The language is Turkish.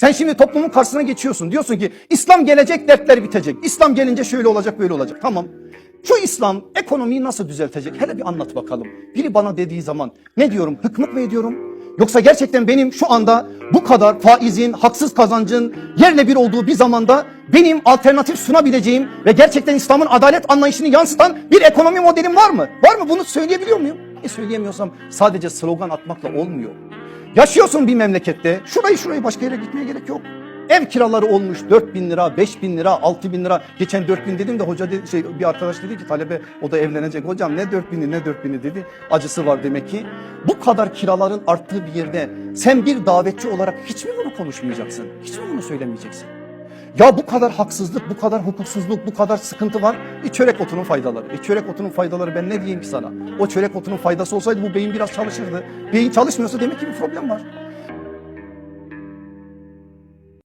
Sen şimdi toplumun karşısına geçiyorsun. Diyorsun ki İslam gelecek dertler bitecek. İslam gelince şöyle olacak böyle olacak. Tamam. Şu İslam ekonomiyi nasıl düzeltecek? Hele bir anlat bakalım. Biri bana dediği zaman ne diyorum? Hıkmık mı ediyorum? Yoksa gerçekten benim şu anda bu kadar faizin, haksız kazancın yerle bir olduğu bir zamanda benim alternatif sunabileceğim ve gerçekten İslam'ın adalet anlayışını yansıtan bir ekonomi modelim var mı? Var mı? Bunu söyleyebiliyor muyum? E söyleyemiyorsam sadece slogan atmakla olmuyor. Yaşıyorsun bir memlekette. Şurayı şurayı başka yere gitmeye gerek yok. Ev kiraları olmuş 4 bin lira, 5 bin lira, 6 bin lira. Geçen 4 bin dedim de hoca dedi, şey, bir arkadaş dedi ki talebe o da evlenecek. Hocam ne 4 bini ne 4 bini dedi. Acısı var demek ki. Bu kadar kiraların arttığı bir yerde sen bir davetçi olarak hiç mi bunu konuşmayacaksın? Hiç mi bunu söylemeyeceksin? Ya bu kadar haksızlık, bu kadar hukuksuzluk, bu kadar sıkıntı var. E çörek otunun faydaları. E çörek otunun faydaları ben ne diyeyim ki sana? O çörek otunun faydası olsaydı bu beyin biraz çalışırdı. Beyin çalışmıyorsa demek ki bir problem var.